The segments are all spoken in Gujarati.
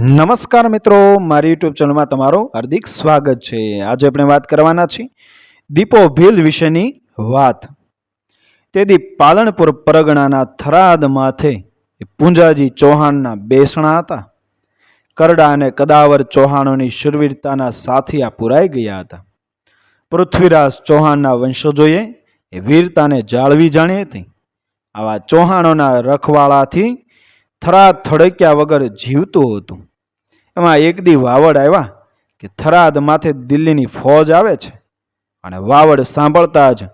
નમસ્કાર મિત્રો, મારી યુટ્યુબ ચેનલમાં તમારું હાર્દિક સ્વાગત છે. આજે આપણે વાત કરવાના છીએ દીપો ભીલ વિશેની વાત. તેથી પાલનપુર પરગણાના થરાદ માથે પૂંજાજી ચૌહાણના બેસણા હતા. કરડા અને કદાવર ચૌહાણોની શુરવીરતાના સાથિયા પુરાઈ ગયા હતા. પૃથ્વીરાજ ચૌહાણના વંશજોએ એ વીરતાને જાળવી જાણી હતી. આવા ચૌહાણોના રખવાળાથી થરાદ થડક્યા વગર જીવતું હતું. એમાં એક દી વાવડ આવ્યા કે થરાદ માથે દિલ્હીની ફોજ આવે છે. અને વાવડ સાંભળતા જ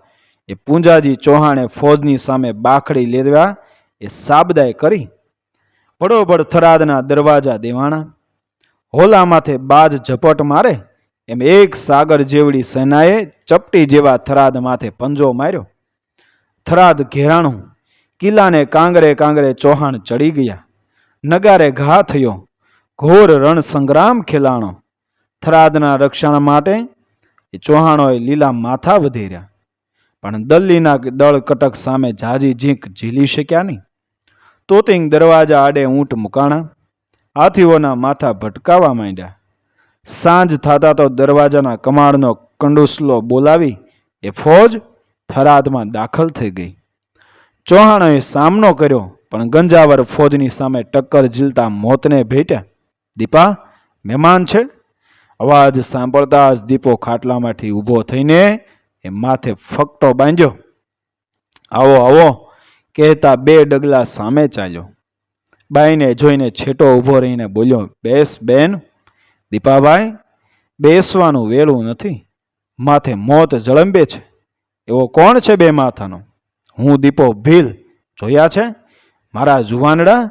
એ પૂંજાજી ચૌહાણે ફોજની સામે બાખડી લેવા એ સાબદાય કરી. ભડોભડ થરાદના દરવાજા દેવાણા, હોલા માથે બાજ ઝપટ મારે, એમ એક સાગર જેવડી સેનાએ ચપટી જેવા થરાદ માથે પંજો માર્યો. થરાદ ઘેરાણું, કિલ્લાને કાંગરે કાંગરે ચૌહાણ ચડી ગયા. નગારે ઘા થયો ઘોર રણ સંગ્રામ ખેલાણો. થરાદના રક્ષણ માટે એ ચૌહાણોએ લીલા માથા વધેર્યા. પણ દલ્લીના દળ કટક સામે જાજી ઝીંક ઝીલી શક્યા નહીં. તોતિંગ દરવાજા આડે ઊંટ મુકાણા, હાથીઓના માથા ભટકાવા માંડ્યા. સાંજ થતા તો દરવાજાના કમાળનો કંડુસલો બોલાવી એ ફોજ થરાદમાં દાખલ થઈ ગઈ. ચૌહાણોએ સામનો કર્યો, પણ ગંજાવર ફોજની સામે ટક્કર ઝીલતા મોતને ભેટ્યા. દીપા, મહેમાન છે. અવાજ સાંભળતા જ દીપો ખાટલામાંથી ઊભો થઈને એ માથે ફકટો બાંધ્યો. આવો આવો, કહેતા બે ડગલા સામે ચાલ્યો. બાઈને જોઈને છેટો ઊભો રહીને બોલ્યો, બેસ, બેન. દીપાભાઈ, બેસવાનું વેલું નથી. માથે મોત જળંબે છે. એવો કોણ છે બે માથાનો? હું દીપો ભીલ. જોયા છે? મારા જુવાનડા?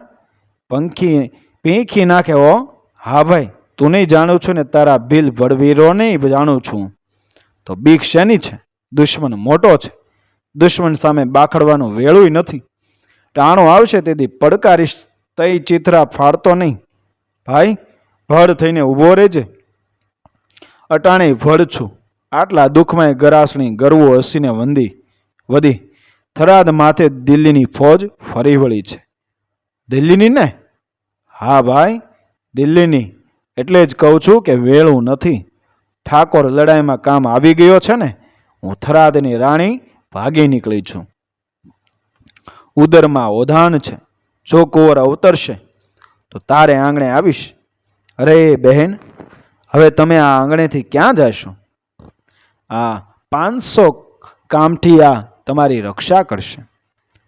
પંખી, પીંખી નાખે ઓ હા ભાઈ, તું નહીં જાણું છું ને તારા ભીલ ભડવીરો નહીં જાણું છું. તો બીક શેની છે? દુશ્મન મોટો છે. દુશ્મન સામે બાખડવાનું વેળું નથી. ટાણો આવશે તેથી પડકારીશ, તઈ ચિત્રા ફાડતો નહીં. ભાઈ ભડ થઈને ઊભો રહેજે. અટાણે ભડ છું. આટલા દુઃખમાં ગરાસણી ગરવો હસીને વંદી વધી થરાદ માથે દિલ્હીની ફોજ ફરી વળી છે. દિલ્હીની ને? હા ભાઈ દિલ્હીની. એટલે જ કહું છું કે વેળું નથી. ઠાકોર લડાઈમાં કામ આવી ગયો છે ને, હું થરાદની રાણી ભાગી નીકળી છું. ઉદરમાં ઓધાન છે. જો કુંવર અવતરશે, તો તારે આંગણે આવીશ. અરે બહેન, હવે તમે આ આંગણેથી ક્યાં જશો? આ પાંચસો કામઠિયા તમારી રક્ષા કરશે.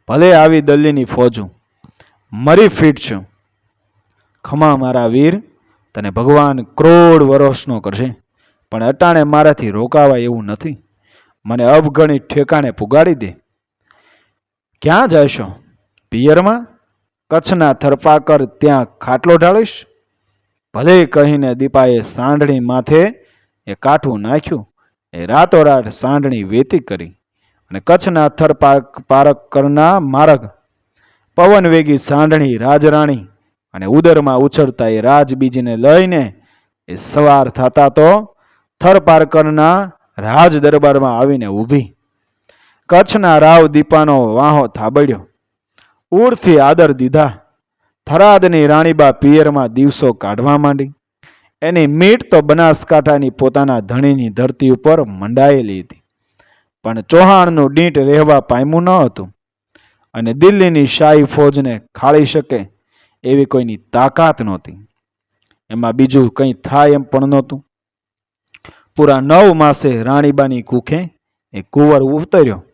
ભલે આવી દલ્લીની ફોજું. મરી ફીટ છું. ખમા મારા વીર, તને ભગવાન કરોડ વરોષનો કરશે, પણ અટાણે મારાથી રોકાવાય એવું નથી. મને અવગણિત ઠેકાણે પુગાડી દે. ક્યાં જશો? પિયરમાં? કચ્છના થરપાકર ત્યાં ખાટલો ઢાળીશ? ભલે કહીને દીપાએ સાંઢણી માથે એ કાઠું નાખ્યું, એ રાતોરાત સાંઢણી વેતી કરી, અને કચ્છના થર પારક કરના માર્ગ પવનવેગી સાંઢણી રાજરાણી અને ઉદરમાં ઉછળતા એ રાજબીજને લઈને એ સવાર થતા તો થરપારકરના રાજ દરબારમાં આવીને ઊભી. કચ્છના રાવ દીપાનો વાહો થાબડ્યો. ઉડથી આદર દીધા. થરાદની રાણીબા પિયરમાં દિવસો કાઢવા માંડી. એની મીટ તો બનાસકાંઠાની પોતાના ધણીની ધરતી ઉપર મંડાયેલી હતી. પણ ચૌહાણનું ડીંટ રહેવા પામ્યું ન હતું. અને દિલ્હીની શાહી ફોજને ખાળી શકે એવી કોઈની તાકાત નહોતી. એમાં બીજું કંઈ થાય એમ પણ નહોતું. પૂરા નવ માસે રાણીબાની કુખે એ કુંવર ઉતર્યો.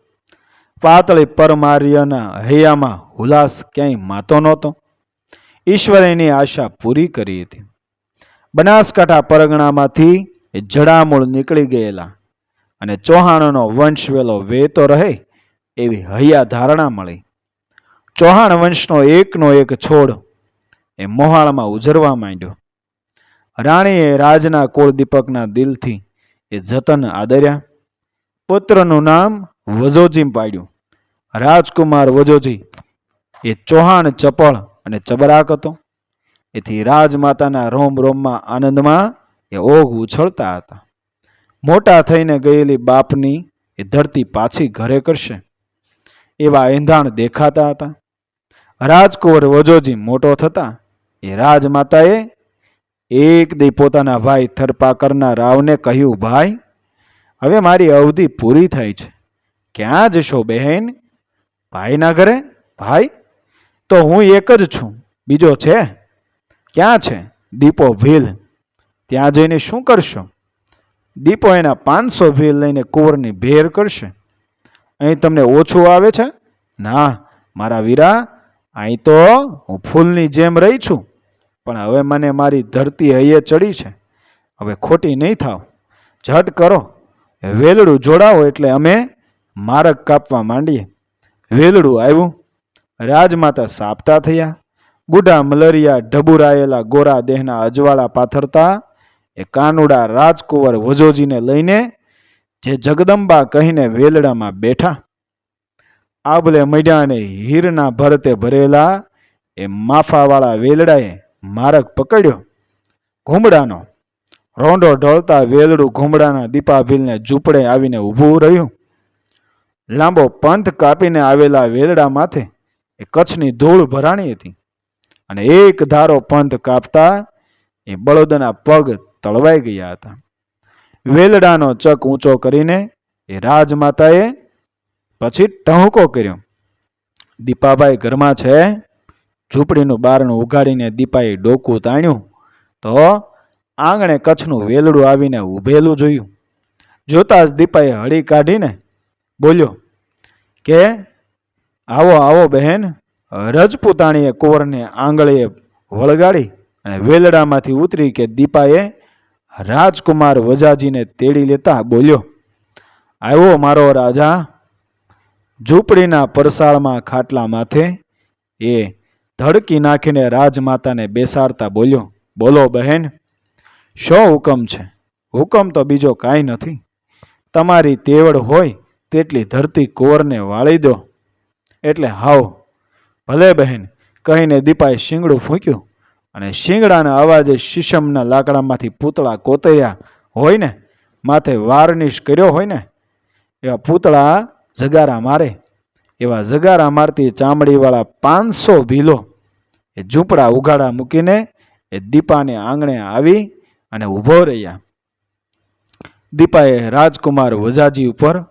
પાતળી પરમાર્યના હૈયામાં હુલાસ ક્યાંય માતો નહોતો. ઈશ્વરેની આશા પૂરી કરી હતી. બનાસકાંઠા પરગણામાંથી એ જડામૂળ નીકળી ગયેલા અને ચૌહાણનો વંશ વેલો વેતો રહે એવી હૈયા ધારણા મળી. ચૌહાણ વંશનો એકનો એક છોડ એ મોહાળમાં ઉજરવા માંડ્યો. રાણીએ રાજના કોળદીપકના દિલથી એ જતન આદર્યા. પુત્રનું નામ વજોજી પાડ્યું. રાજકુમાર વજોજી એ ચૌહાણ ચપળ અને ચબરાક હતો. એથી રાજમાતાના રોમ રોમમાં આનંદમાં એ ઓઘ ઉછળતા હતા. મોટા થઈને ગયેલી બાપની એ ધરતી પાછી ઘરે કરશે. એવા એંધાણ દેખાતા હતા. રાજકુંવર વજોજી મોટો થતા એ રાજમાતાએ એક દી પોતાના ભાઈ થરપાકરના રાવને કહ્યું, ભાઈ, હવે મારી અવધિ પૂરી થઈ છે. ક્યાં જશો બહેન? ભાઈના ઘરે? ભાઈ, તો હું એક જ છું. બીજો છે? ક્યાં છે? દીપો ભીલ. ત્યાં જઈને શું કરશો? દીપો એના પાંચસો ભીલ લઈને કુંવરની ભેર કરશે. અહીં તમને ઓછું આવે છે? ના, મારા વીરા, અહીં તો હું ફૂલની જેમ રહી છું. પણ હવે મને મારી ધરતી હૈયે ચડી છે. હવે ખોટી નહીં થાવ. ઝટ કરો. વેલડું જોડાવો એટલે અમે મારક કાપવા માંડીએ. વેલડું આવ્યું. રાજમાતા સાપતા થયા. બુઢા મલરિયા ઢબુરાયેલા ગોરા દેહના અજવાળા પાથરતા. એ કાનુડા રાજકુંવર વજોજીને લઈને જે જગદંબા કહીને વેલડામાં બેઠા. આબલે મડ્યા અને હીરના ભરતે ભરેલા એ માફાવાળા વેલડાએ મારક પકડ્યો. ઘૂમડાનો. રોંડો ઢોળતા વેલડું ઘૂમડાના દીપાભીલને ઝૂંપડે આવીને ઊભું રહ્યું. લાંબો પંથ કાપીને આવેલા વેલડા માથે એ કચ્છની ધૂળ ભરાણી હતી અને એક ધારો પંથ કાપતા એ બળદના પગ તળવાઈ ગયા હતા. વેલડાનો ચક ઊંચો કરીને એ રાજમાતાએ પછી ટહુકો કર્યો. દીપાભાઈ ઘરમાં છે ઝૂંપડીનું બારણું ઉઘાડીને દીપાએ ડોકું તાણ્યું તો આંગણે કચ્છનું વેલડું આવીને ઊભેલું જોયું. જોતા જ દીપાએ હળી કાઢીને બોલ્યો, કે આવો આવો બહેન રજપૂતાણીએ કુંવરને આંગળીએ વળગાડી અને વેલડામાંથી ઉતરી કે દીપાએ રાજકુમાર વજાજીને તેડી લેતા બોલ્યો, આવ્યો મારો રાજા, ઝૂંપડીના પરસાળમાં ખાટલા માથે એ ધડકી નાખીને રાજમાતાને બેસાડતા બોલ્યો, બોલો બહેન, શો હુકમ છે? હુકમ તો બીજો કાંઈ નથી. તમારી તેવડ હોય તેટલી ધરતી કુંવરને વાળી દો. એટલે હાવ ભલે બહેન, કહીને દીપાએ શીંગડું ફૂંક્યું અને શીંગડાના અવાજે શીશમના લાકડામાંથી પૂતળા કોતર્યા, હોય ને, માથે વાર્નિશ કર્યો હોય ને, એવા પૂતળા જગારા મારે, એવા જગારા મારતી ચામડીવાળા પાંચસો ભીલો એ ઝૂંપડા ઉઘાડા મૂકીને એ દીપાને આંગણે આવી અને ઊભો રહ્યા. દીપાએ રાજકુમાર વજાજી ઉપર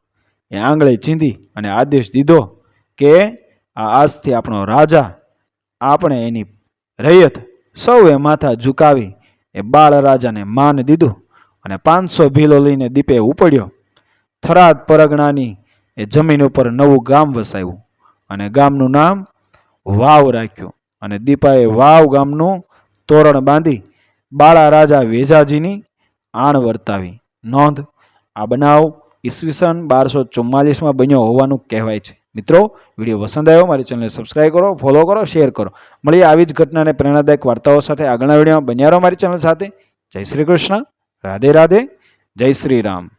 એ આંગળે ચીંધી અને આદેશ દીધો કે આ આજથી આપણો રાજા આપણે એની રૈયત સૌએ માથા ઝુકાવી એ બાળ રાજાને માન દીધું અને પાંચસો ભીલો લઈને દીપે ઉપડ્યો. થરાદ પરગણાની એ જમીન ઉપર નવું ગામ વસાવ્યું અને ગામનું નામ વાવ રાખ્યું. અને દીપાએ વાવ ગામનું તોરણ બાંધી બાળા રાજા વેજાજીની આણ વર્તાવી. નોંધ, આ બનાવ ઈસવીસન બારસો ચુમ્માલીસમાં બન્યો હોવાનું કહેવાય છે. મિત્રો, વીડિયો પસંદ આવ્યો, મારી ચેનલને સબસ્ક્રાઈબ કરો, ફોલો કરો, શેર કરો. મળીએ આવી જ ઘટનાને પ્રેરણાદાયક વાર્તાઓ સાથે આગળના વિડીયોમાં. બન્યા રહો મારી ચેનલ સાથે. જય શ્રી કૃષ્ણ. રાધે રાધે. જય શ્રી રામ.